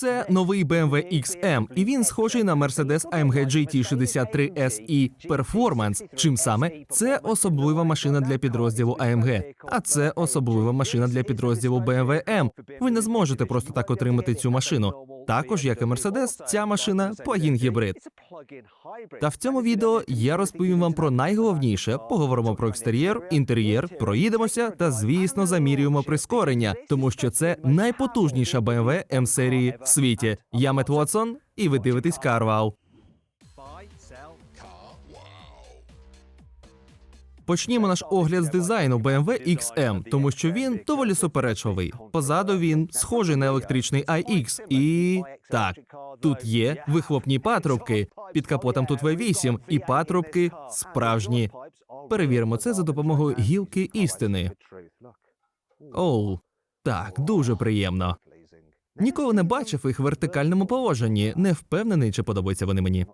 Це новий BMW XM, і він схожий на Mercedes AMG GT63 SE Performance. Чим саме це особлива машина для підрозділу AMG, а це особлива машина для підрозділу BMW M. Ви не зможете просто так отримати цю машину. Також, як і Мерседес, ця машина плагін гібрид. Та в цьому відео я розповім вам про найголовніше. Поговоримо про екстер'єр, інтер'єр, проїдемося та, звісно, замірюємо прискорення, тому що це найпотужніша BMW M серії в світі. Я Мет Вотсон, і ви дивитесь Карвал. Почнімо наш огляд з дизайну BMW XM, тому що він доволі суперечливий. Позаду він схожий на електричний iX. І так, тут є вихлопні патрубки. Під капотом тут V8, і патрубки справжні. Перевіримо це за допомогою гілки істини. Оу, так, дуже приємно. Ніколи не бачив їх в вертикальному положенні. Не впевнений, чи подобаються вони мені.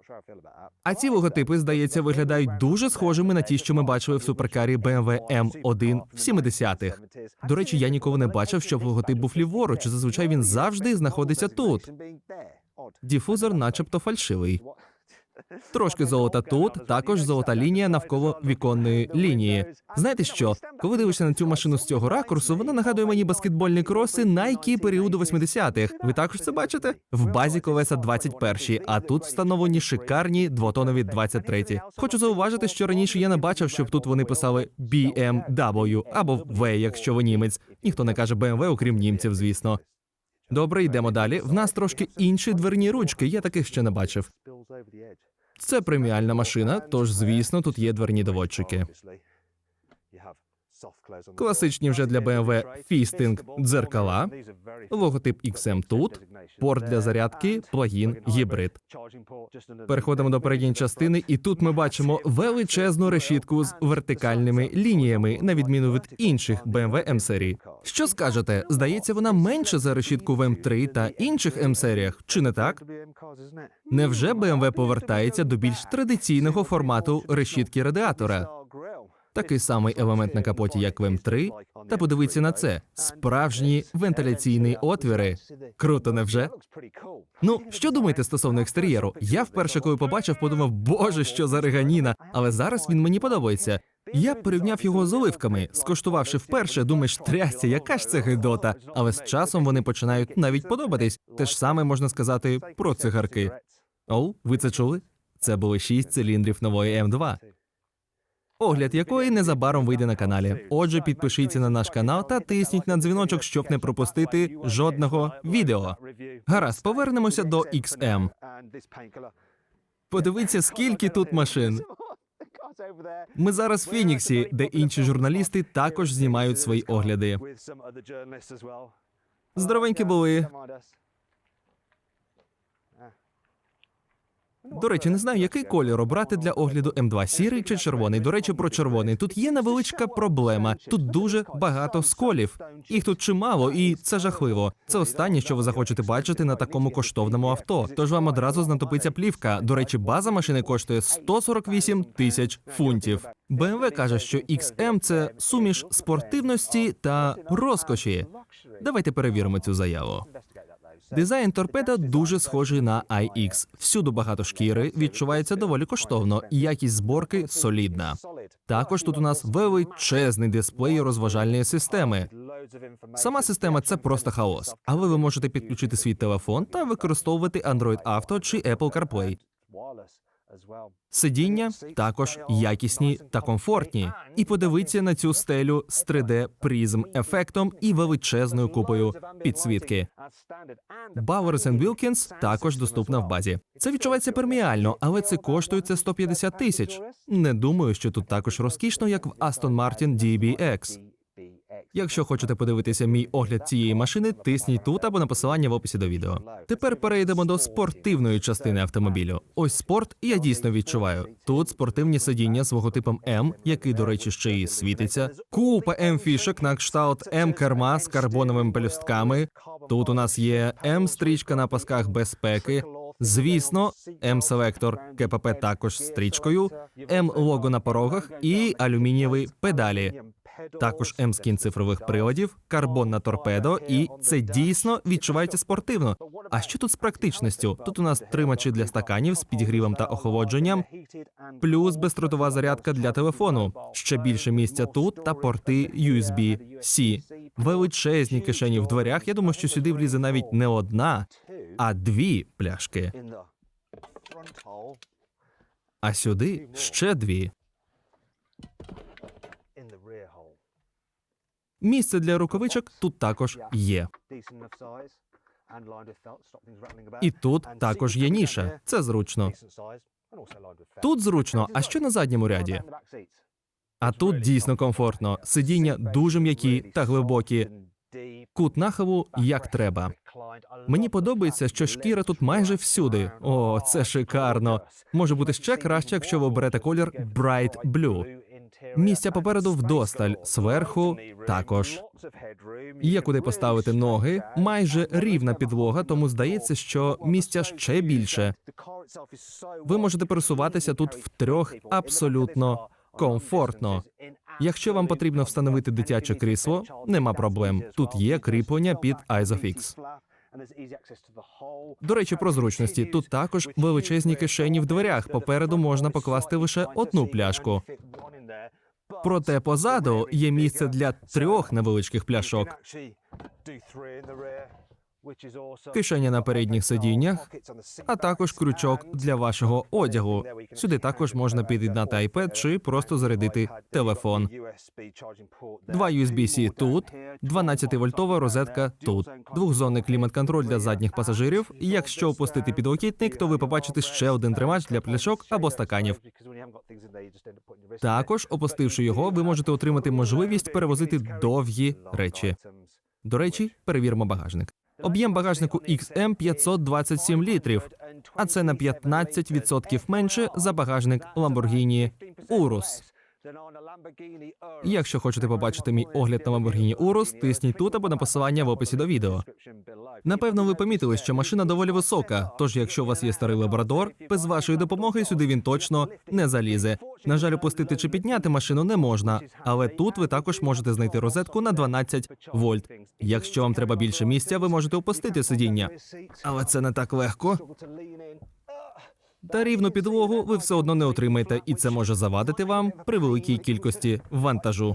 А ці логотипи, здається, виглядають дуже схожими на ті, що ми бачили в суперкарі BMW M1 в 70-х. До речі, я ніколи не бачив, щоб логотип був ліворуч. Зазвичай він завжди знаходиться тут. Діфузор, начебто, фальшивий. Трошки золота тут, також золота лінія навколо віконної лінії. Знаєте що? Коли дивишся на цю машину з цього ракурсу, вона нагадує мені баскетбольні кроси Nike періоду 80-х. Ви також це бачите? В базі колеса 21, а тут встановлені шикарні двотонові 23. Хочу зауважити, що раніше я не бачив, щоб тут вони писали BMW або V, якщо ви німець. Ніхто не каже BMW, окрім німців, звісно. Добре, йдемо далі. В нас трошки інші дверні ручки. Я таких ще не бачив. Це преміальна машина, тож звісно, тут є дверні доводчики. Класичні вже для BMW фістинг дзеркала, логотип XM тут, порт для зарядки, плагін, гібрид. Переходимо до передньої частини, і тут ми бачимо величезну решітку з вертикальними лініями, на відміну від інших BMW M серії. Що скажете? Здається, вона менше за решітку в M3 та інших M серіях, чи не так? Невже BMW повертається до більш традиційного формату решітки радіатора? Такий самий елемент на капоті, як в М3. Та подивіться на це: справжні вентиляційні отвіри. Круто, невже? Ну, що думаєте стосовно екстер'єру? Я вперше, коли побачив, подумав, боже, що за реганіна, але зараз він мені подобається. Я порівняв його з оливками. Скоштувавши вперше, думаєш, трясся, яка ж це гидота. Але з часом вони починають навіть подобатись. Те ж саме можна сказати про цигарки. Оу, ви це чули? Це були шість циліндрів нової М2 огляд якої незабаром вийде на каналі. Отже, підпишіться на наш канал та тисніть на дзвіночок, щоб не пропустити жодного відео. Гаразд, повернемося до XM. Подивіться, скільки тут машин. Ми зараз в Фініксі, де інші журналісти також знімають свої огляди. Здоровенькі були. До речі, не знаю, який колір обрати для огляду М2 сірий чи червоний. До речі, про червоний. Тут є невеличка проблема. Тут дуже багато сколів. Їх тут чимало, і це жахливо. Це останнє, що ви захочете бачити на такому коштовному авто. Тож вам одразу знатопиться плівка. До речі, база машини коштує 148 тисяч фунтів. BMW каже, що XM – це суміш спортивності та розкоші. Давайте перевіримо цю заяву. Дизайн торпеда дуже схожий на iX. Всюди багато шкіри, відчувається доволі коштовно. Якість зборки солідна. Також тут у нас величезний дисплей розважальної системи. Сама система це просто хаос. Але ви можете підключити свій телефон та використовувати Android Auto чи Apple CarPlay. Сидіння також якісні та комфортні. І подивіться на цю стелю з 3D призм ефектом і величезною купою підсвітки. Bowers Wilkins також доступна в базі. Це відчувається преміально, але це коштує це 150 тисяч. Не думаю, що тут також розкішно, як в Aston Martin DBX. Якщо хочете подивитися мій огляд цієї машини, тисніть тут або на посилання в описі до відео. Тепер перейдемо до спортивної частини автомобілю. Ось спорт, і я дійсно відчуваю. Тут спортивні сидіння з логотипом М, який, до речі, ще й світиться. Купа М фішок на кшталт М керма з карбоновими пелюстками. Тут у нас є М стрічка на пасках безпеки. Звісно, М-селектор КПП також стрічкою, М-лого на порогах і алюмінієві педалі. Також М-скін цифрових приладів, карбонна торпедо, і це дійсно відчувається спортивно. А що тут з практичністю? Тут у нас тримачі для стаканів з підігрівом та охолодженням, плюс бездротова зарядка для телефону. Ще більше місця тут та порти USB-C. Величезні кишені в дверях. Я думаю, що сюди влізе навіть не одна, а дві пляшки. А сюди ще дві. Місце для рукавичок тут також є. І тут також є ніша. Це зручно. Тут зручно, а що на задньому ряді? А тут дійсно комфортно. Сидіння дуже м'які та глибокі. Кут нахилу як треба. Мені подобається, що шкіра тут майже всюди. О, це шикарно. Може бути ще краще, якщо ви оберете колір Bright Blue. Місця попереду вдосталь, зверху також. Є куди поставити ноги, майже рівна підлога, тому здається, що місця ще більше. Ви можете пересуватися тут втрьох абсолютно комфортно. Якщо вам потрібно встановити дитяче крісло, нема проблем. Тут є кріплення під ISOFIX. До речі, про зручності тут також величезні кишені в дверях. Попереду можна покласти лише одну пляшку. Проте позаду є місце для трьох невеличких пляшок. Кишеня на передніх сидіннях, а також крючок для вашого одягу. Сюди також можна під'єднати iPad чи просто зарядити телефон. Два USB-C тут, 12-вольтова розетка тут, двохзонний клімат-контроль для задніх пасажирів. Якщо опустити підлокітник, то ви побачите ще один тримач для пляшок або стаканів. Також, опустивши його, ви можете отримати можливість перевозити довгі речі. До речі, перевіримо багажник. Об'єм багажнику XM 527 літрів, а це на 15% менше за багажник Lamborghini Urus. Якщо хочете побачити мій огляд на Lamborghini Urus, тисніть тут або на посилання в описі до відео. Напевно, ви помітили, що машина доволі висока. Тож, якщо у вас є старий лабрадор, без вашої допомоги сюди він точно не залізе. На жаль, опустити чи підняти машину не можна, але тут ви також можете знайти розетку на 12 вольт. Якщо вам треба більше місця, ви можете опустити сидіння. Але це не так легко. Та рівну підлогу ви все одно не отримаєте, і це може завадити вам при великій кількості вантажу.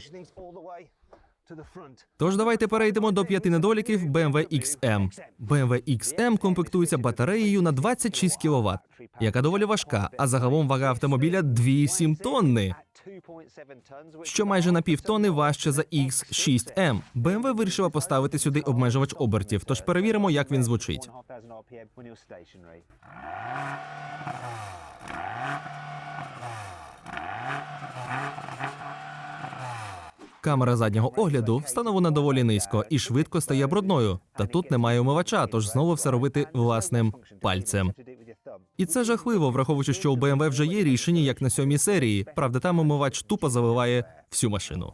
Тож давайте перейдемо до п'яти недоліків BMW XM. BMW XM комплектується батареєю на 26 кВт, яка доволі важка, а загалом вага автомобіля 2,7 тонни, що майже на півтонни важче за X6M. BMW вирішила поставити сюди обмежувач обертів, тож перевіримо, як він звучить. Камера заднього огляду встановлена доволі низько і швидко стає брудною. Та тут немає умивача, тож знову все робити власним пальцем. І це жахливо, враховуючи, що у BMW вже є рішення, як на сьомій серії. Правда, там умивач тупо заливає всю машину.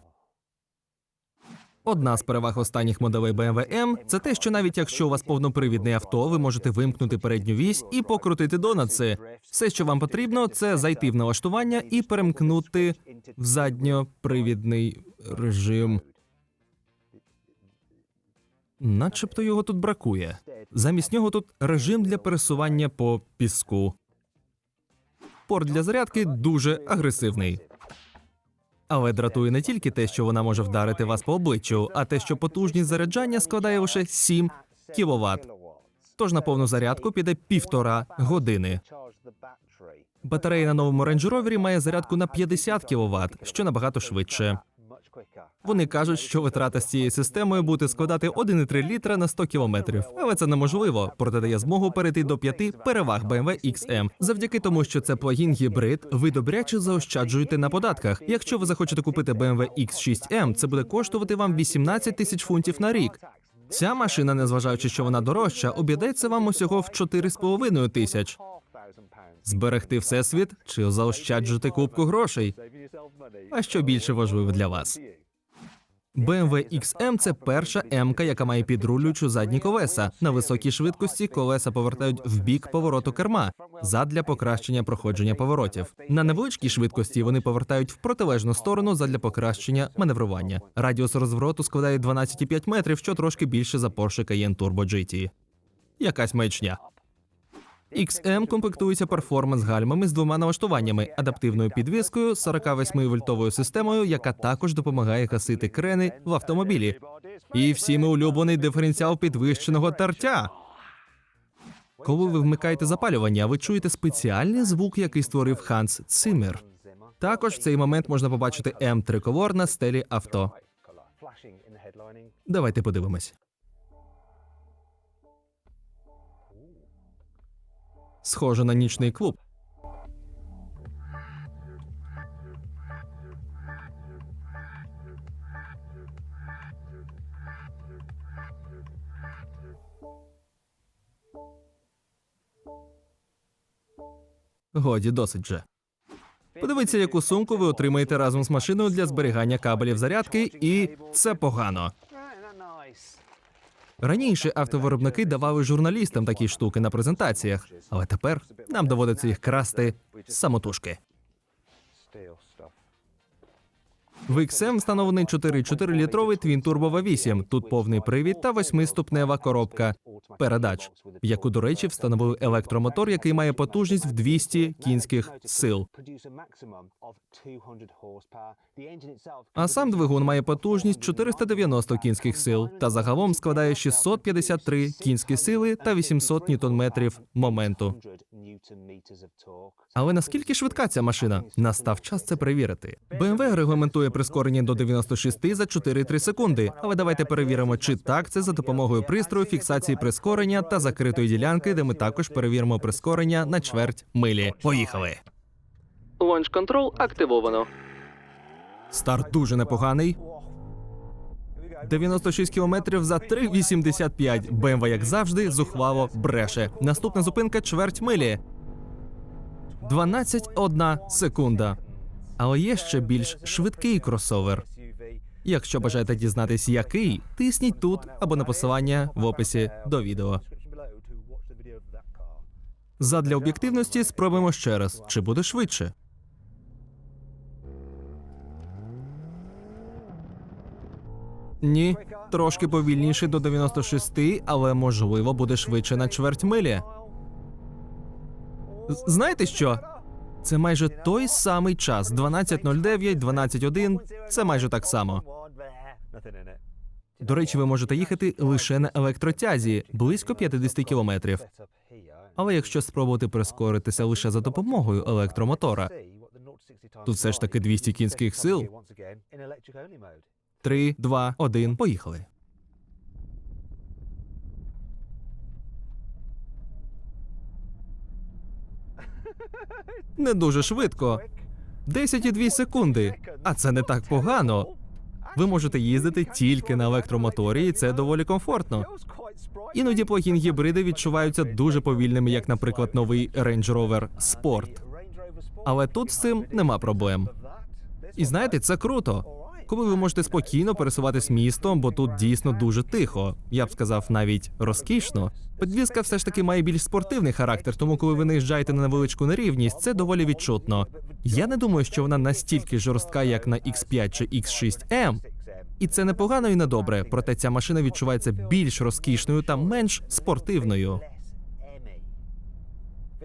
Одна з переваг останніх моделей BMW M – це те, що навіть якщо у вас повнопривідне авто, ви можете вимкнути передню вісь і покрутити донатси. Все, що вам потрібно, це зайти в налаштування і перемкнути в задньопривідний режим. Начебто його тут бракує. Замість нього тут режим для пересування по піску. Порт для зарядки дуже агресивний. Але дратує не тільки те, що вона може вдарити вас по обличчю, а те, що потужність заряджання складає лише 7 кВт. Тож на повну зарядку піде півтора години. Батарея на новому Rover має зарядку на 50 кВт, що набагато швидше. Вони кажуть, що витрата з цією системою буде складати 1,3 літра на 100 кілометрів. Але це неможливо, проте дає змогу перейти до п'яти переваг BMW XM. Завдяки тому, що це плагін гібрид, ви добряче заощаджуєте на податках. Якщо ви захочете купити BMW X6M, це буде коштувати вам 18 тисяч фунтів на рік. Ця машина, незважаючи, що вона дорожча, обійдеться вам усього в 4,5 тисяч. Зберегти всесвіт чи заощаджити кубку грошей. А що більше важливо для вас? BMW XM – це перша М-ка, яка має підрулюючу задні колеса. На високій швидкості колеса повертають в бік повороту керма задля покращення проходження поворотів. На невеличкій швидкості вони повертають в протилежну сторону задля покращення маневрування. Радіус розвороту складає 12,5 метрів, що трошки більше за Porsche Cayenne Turbo GT. Якась маячня. XM комплектується перформанс-гальмами з двома налаштуваннями: адаптивною підвіскою, 48-вольтовою системою, яка також допомагає гасити крени в автомобілі. І всіми улюблений диференціал підвищеного тертя. Коли ви вмикаєте запалювання, ви чуєте спеціальний звук, який створив Ханс Циммер. Також в цей момент можна побачити М триколор на стелі авто. Давайте подивимось. Схоже на нічний клуб. Годі, досить же. Подивіться, яку сумку ви отримаєте разом з машиною для зберігання кабелів зарядки, і це погано. Раніше автовиробники давали журналістам такі штуки на презентаціях, але тепер нам доводиться їх красти самотужки. В XM встановлений 4,4-літровий Twin Turbo V8. Тут повний привід та восьмиступнева коробка передач, яку, до речі, встановили електромотор, який має потужність в 200 кінських сил. А сам двигун має потужність 490 кінських сил та загалом складає 653 кінські сили та 800 ньютон-метрів моменту. Але наскільки швидка ця машина? Настав час це перевірити. BMW регламентує прискорення до 96 за 4,3 секунди. Але давайте перевіримо, чи так це за допомогою пристрою фіксації прискорення та закритої ділянки, де ми також перевіримо прискорення на чверть милі. Поїхали. Launch Control активовано. Старт дуже непоганий. 96 кілометрів за 3,85. БМВ, як завжди, зухвало бреше. Наступна зупинка чверть милі. 12,1 секунда. Але є ще більш швидкий кросовер. Якщо бажаєте дізнатись, який, тисніть тут або на посилання в описі до відео. Задля об'єктивності спробуємо ще раз, чи буде швидше. Ні, трошки повільніше до 96, але можливо буде швидше на чверть милі. Знаєте що? Це майже той самий час 12.09, 12.1 – Це майже так само. До речі, ви можете їхати лише на електротязі близько 50 кілометрів. Але якщо спробувати прискоритися лише за допомогою електромотора, Тут все ж таки 200 кінських сил. 3, 2, 1, поїхали. Не дуже швидко. 10,2 секунди. А це не так погано. Ви можете їздити тільки на електромоторі, і це доволі комфортно. Іноді плагін гібриди відчуваються дуже повільними, як, наприклад, новий Range Rover Sport. Але тут з цим нема проблем. І знаєте, це круто. Коли ви можете спокійно пересуватись містом, бо тут дійсно дуже тихо. Я б сказав, навіть розкішно. Підвізка все ж таки має більш спортивний характер, тому коли ви наїжджаєте на невеличку нерівність, це доволі відчутно. Я не думаю, що вона настільки жорстка, як на X5 чи X6M, і це непогано і не добре. Проте ця машина відчувається більш розкішною та менш спортивною.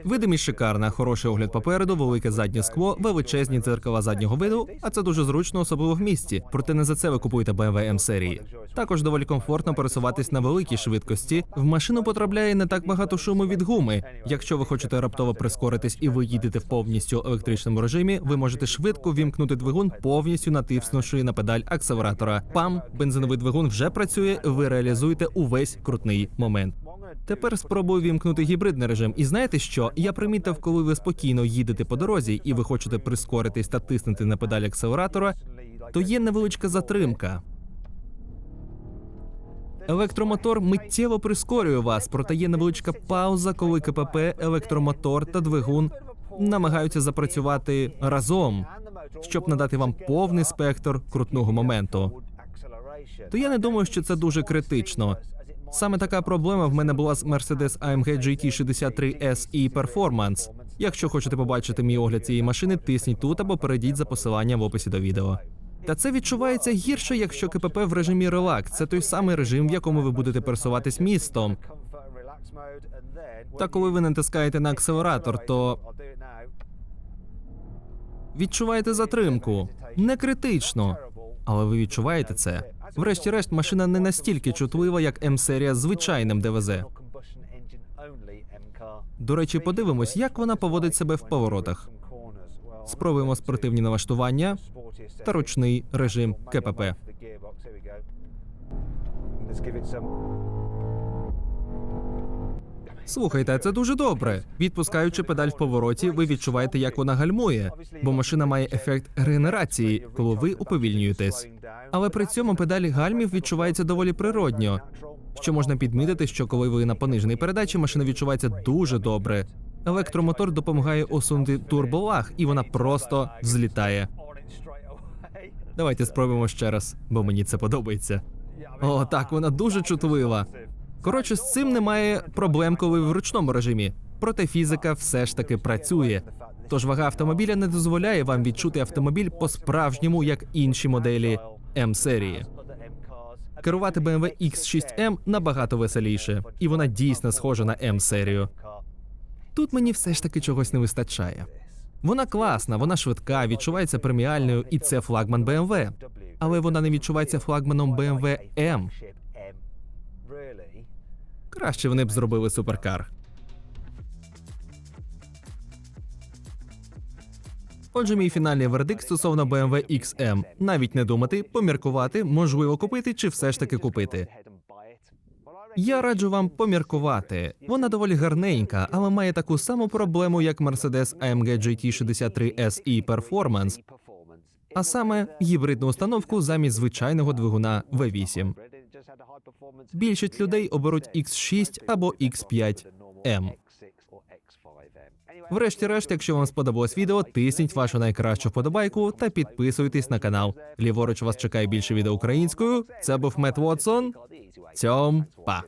Видимість шикарна, хороший огляд попереду, велике заднє скло, величезні дзеркала заднього виду, а це дуже зручно, особливо в місті. Проте не за це ви купуєте BMW M серії. Також доволі комфортно пересуватись на великій швидкості. В машину потрапляє не так багато шуму від гуми. Якщо ви хочете раптово прискоритись і ви їдете в повністю електричному режимі, ви можете швидко вімкнути двигун, повністю натиснувши на педаль акселератора. Пам, бензиновий двигун вже працює. Ви реалізуєте увесь крутний момент. Тепер спробую вімкнути гібридний режим. І знаєте що? Я примітив, коли ви спокійно їдете по дорозі і ви хочете прискоритись та тиснути на педаль акселератора, то є невеличка затримка. Електромотор миттєво прискорює вас, проте є невеличка пауза, коли КПП, електромотор та двигун намагаються запрацювати разом, щоб надати вам повний спектр крутного моменту. то я не думаю, що це дуже критично. Саме така проблема в мене була з Mercedes AMG GT 63 SE Performance. Якщо хочете побачити мій огляд цієї машини, тисніть тут або перейдіть за посиланням в описі до відео. Та це відчувається гірше, якщо КПП в режимі релакс. Це той самий режим, в якому ви будете пересуватись містом. Та коли ви натискаєте на акселератор, то відчуваєте затримку. Не критично, але ви відчуваєте це. Врешті-решт, машина не настільки чутлива, як М-серія з звичайним ДВЗ. До речі, подивимось, як вона поводить себе в поворотах. Спробуємо спортивні налаштування та ручний режим КПП. Слухайте, це дуже добре. Відпускаючи педаль в повороті, ви відчуваєте, як вона гальмує, бо машина має ефект регенерації, коли ви уповільнюєтесь. Але при цьому педаль гальмів відчувається доволі природньо. Що можна підмітити, що коли ви на пониженій передачі, машина відчувається дуже добре. Електромотор допомагає усунути турболаг, і вона просто взлітає. Давайте спробуємо ще раз, бо мені це подобається. О, так, вона дуже чутлива. Коротше, з цим немає проблем, коли в ручному режимі. Проте фізика все ж таки працює. Тож вага автомобіля не дозволяє вам відчути автомобіль по-справжньому, як інші моделі М-серії. Керувати BMW X6M набагато веселіше, і вона дійсно схожа на М-серію. Тут мені все ж таки чогось не вистачає. Вона класна, вона швидка, відчувається преміальною, і це флагман BMW. Але вона не відчувається флагманом BMW M. Краще вони б зробили суперкар. Отже, мій фінальний вердикт стосовно BMW XM. Навіть не думати, поміркувати, можливо купити чи все ж таки купити. Я раджу вам поміркувати. Вона доволі гарненька, але має таку саму проблему, як Mercedes AMG GT 63 SE Performance, а саме гібридну установку замість звичайного двигуна V8. Більшість людей оберуть X6 або X5M. Врешті-решт, якщо вам сподобалось відео, тисніть вашу найкращу вподобайку та підписуйтесь на канал. Ліворуч вас чекає більше відео українською. Це був Мет Вотсон. Цьом па.